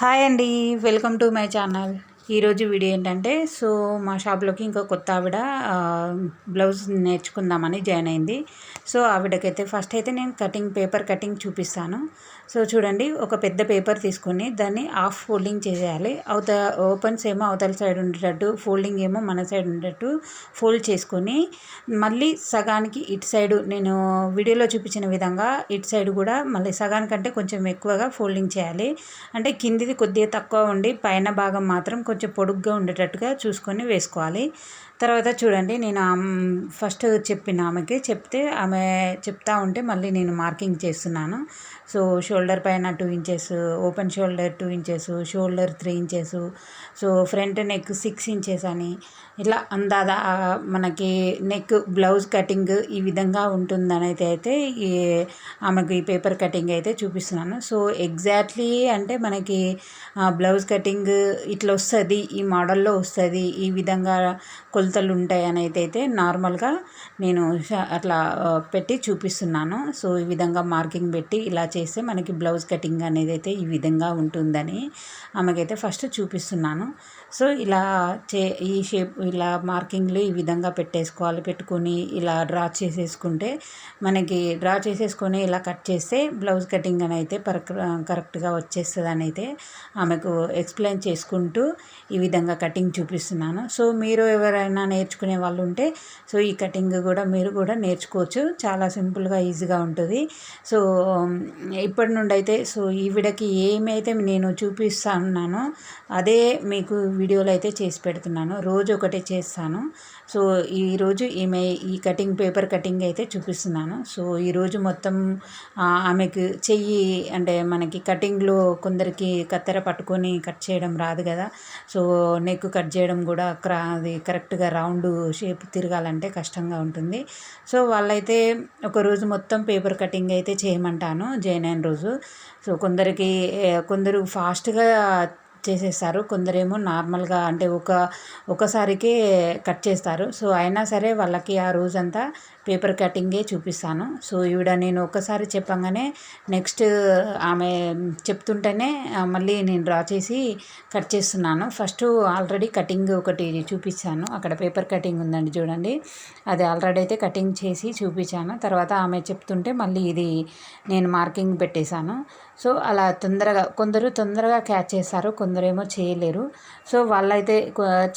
Hi అండి welcome to my channel. ఈరోజు video ఏంటంటే సో మా షాప్లోకి ఇంకో కొత్త ఆవిడ బ్లౌజ్ నేర్చుకుందామని జాయిన్ అయింది. సో ఆవిడకైతే ఫస్ట్ అయితే నేను కటింగ్ పేపర్ కటింగ్ చూపిస్తాను. సో చూడండి ఒక పెద్ద పేపర్ తీసుకొని దాన్ని హాఫ్ ఫోల్డింగ్ చేసేయాలి అవత ఓపెన్స్ ఏమో అవతల సైడ్ ఉండేటట్టు ఫోల్డింగ్ ఏమో మన సైడ్ ఉండేటట్టు ఫోల్డ్ చేసుకొని మళ్ళీ సగానికి ఇటు సైడ్ నేను వీడియోలో చూపించిన విధంగా ఇటు సైడ్ కూడా మళ్ళీ సగానికంటే కొంచెం ఎక్కువగా ఫోల్డింగ్ చేయాలి. అంటే కిందిది కొద్దిగా తక్కువ ఉండి పైన భాగం మాత్రం కొంచెం పొడుగ్గా ఉండేటట్టుగా చూసుకొని వేసుకోవాలి. తర్వాత చూడండి నేను ఫస్ట్ చెప్పిన ఆమెకి చెప్తే ఆమె చెప్తా ఉంటే మళ్ళీ నేను మార్కింగ్ చేస్తున్నాను. సో షో షోల్డర్ పైన two inches open shoulder two inches shoulder three inches so front neck six inches అని ఇట్లా అందాదా మనకి నెక్ బ్లౌజ్ కటింగ్ ఈ విధంగా ఉంటుందనైతే అయితే ఈ ఆమెకు ఈ పేపర్ కటింగ్ అయితే చూపిస్తున్నాను. సో ఎగ్జాక్ట్లీ అంటే మనకి బ్లౌజ్ కటింగ్ ఇట్లా వస్తుంది ఈ మోడల్లో వస్తుంది ఈ విధంగా కొలతలు ఉంటాయి అని అయితే నార్మల్గా నేను అట్లా పెట్టి చూపిస్తున్నాను. సో ఈ విధంగా మార్కింగ్ పెట్టి ఇలా చేస్తే మనకి బ్లౌజ్ కటింగ్ అనేది అయితే ఈ విధంగా ఉంటుందని ఆమెకైతే ఫస్ట్ చూపిస్తున్నాను. సో ఇలా చే ఈ షేప్ ఇలా మార్కింగ్లు ఈ విధంగా పెట్టేసుకోవాలి. పెట్టుకొని ఇలా డ్రా చేసేసుకుంటే మనకి డ్రా చేసేసుకొని ఇలా కట్ చేస్తే బ్లౌజ్ కటింగ్ అని అయితే పర్క్ కరెక్ట్గా వచ్చేస్తుంది అని అయితే ఆమెకు ఎక్స్ప్లెయిన్ చేసుకుంటూ ఈ విధంగా కటింగ్ చూపిస్తున్నాను. సో మీరు ఎవరైనా నేర్చుకునే వాళ్ళు ఉంటే సో ఈ కటింగ్ కూడా మీరు కూడా నేర్చుకోవచ్చు. చాలా సింపుల్గా ఈజీగా ఉంటుంది. సో ఇప్పటి నుండి అయితే సో ఈవిడకి ఏమైతే నేను చూపిస్తున్నానో అదే మీకు వీడియోలో అయితే చేసి పెడుతున్నాను. రోజు ఒకటే చేస్తాను. సో ఈరోజు ఈమె ఈ కటింగ్ పేపర్ కటింగ్ అయితే చూపిస్తున్నాను. సో ఈరోజు మొత్తం ఆమెకు చెయ్యి అంటే మనకి కటింగ్లో కొందరికి కత్తెర పట్టుకొని కట్ చేయడం రాదు కదా. సో నెక్ కట్ చేయడం కూడా క్రా అది కరెక్ట్గా రౌండ్ షేప్ తిరగాలంటే కష్టంగా ఉంటుంది. సో వాళ్ళైతే ఒకరోజు మొత్తం పేపర్ కటింగ్ అయితే చేయమంటాను. జైన్ రోజు. సో కొందరికి కొందరు ఫాస్ట్గా చేసేస్తారు. కొందరేమో నార్మల్గా అంటే ఒక ఒకసారికే కట్ చేస్తారు. సో అయినా సరే వాళ్ళకి ఆ రోజంతా పేపర్ కటింగే చూపిస్తాను. సో ఈవిడ నేను ఒకసారి చెప్పంగానే నెక్స్ట్ ఆమె చెప్తుంటేనే మళ్ళీ నేను డ్రా చేసి కట్ చేస్తున్నాను. ఫస్ట్ ఆల్రెడీ కటింగ్ ఒకటి చూపించాను అక్కడ పేపర్ కటింగ్ ఉందండి చూడండి. అది ఆల్రెడీ అయితే కటింగ్ చేసి చూపించాను తర్వాత ఆమె చెప్తుంటే మళ్ళీ ఇది నేను మార్కింగ్ పెట్టేశాను. సో అలా తొందరగా కొందరు తొందరగా క్యాచ్ చేస్తారు కొందరేమో చేయలేరు. సో వాళ్ళైతే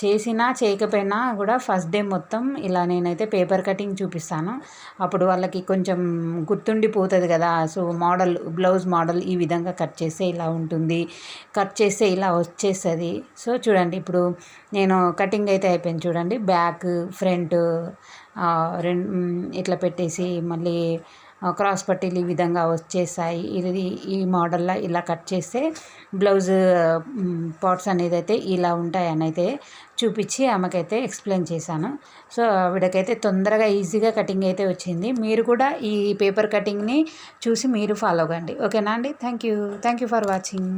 చేసినా చేయకపోయినా కూడా ఫస్ట్ డే మొత్తం ఇలా నేనైతే పేపర్ కటింగ్ చూపిస్తాను. అప్పుడు వాళ్ళకి కొంచెం గుర్తుండిపోతుంది కదా సో మోడల్ బ్లౌజ్ మోడల్ ఈ విధంగా కట్ చేస్తే ఇలా ఉంటుంది కట్ చేస్తే ఇలా వచ్చేస్తుంది. సో చూడండి ఇప్పుడు నేను కటింగ్ అయితే అయిపోయింది చూడండి బ్యాక్ ఫ్రంట్ రెండు ఇట్లా పెట్టేసి మళ్ళీ క్రాస్ పట్టీలు ఈ విధంగా వచ్చేసాయి. ఇది ఈ మోడల్లో ఇలా కట్ చేస్తే బ్లౌజ్ పార్ట్స్ అనేది అయితే ఇలా ఉంటాయని అయితే చూపించి ఆమెకైతే ఎక్స్ప్లెయిన్ చేశాను. సో ఆవిడకైతే తొందరగా ఈజీగా కటింగ్ అయితే వచ్చింది. మీరు కూడా ఈ పేపర్ కటింగ్ని చూసి మీరు ఫాలో అవ్వండి. ఓకేనా అండి? Thank you. Thank you for watching.